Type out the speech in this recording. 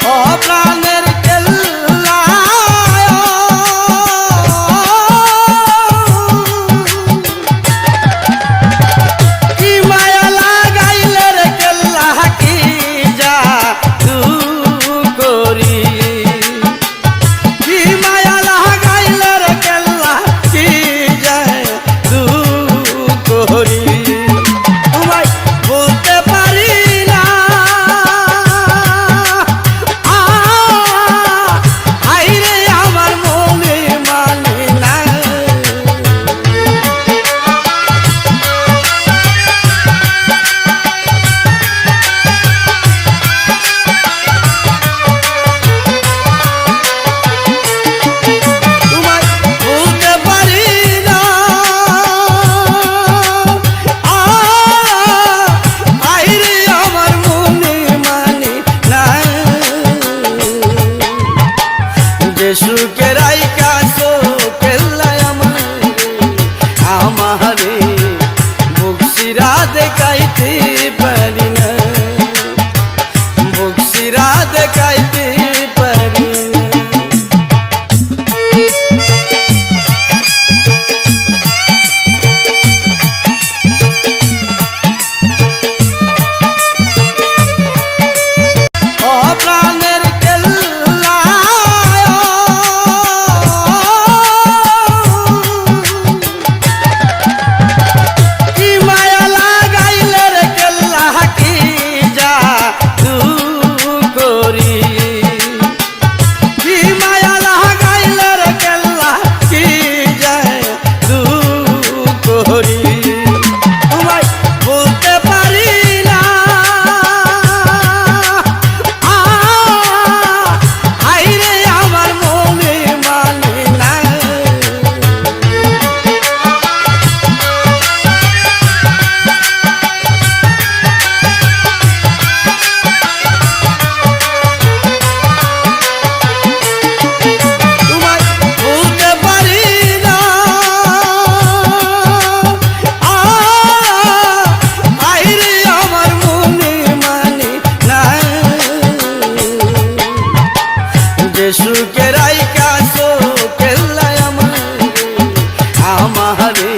ও প্রাণ সুখের আইকা কেল্লায় আমার আমারে বক্সিরা দেখাইতে পারি না। বক্সিরা দেখাই সুখের আইকা তো কেল্লায় আমার আমারে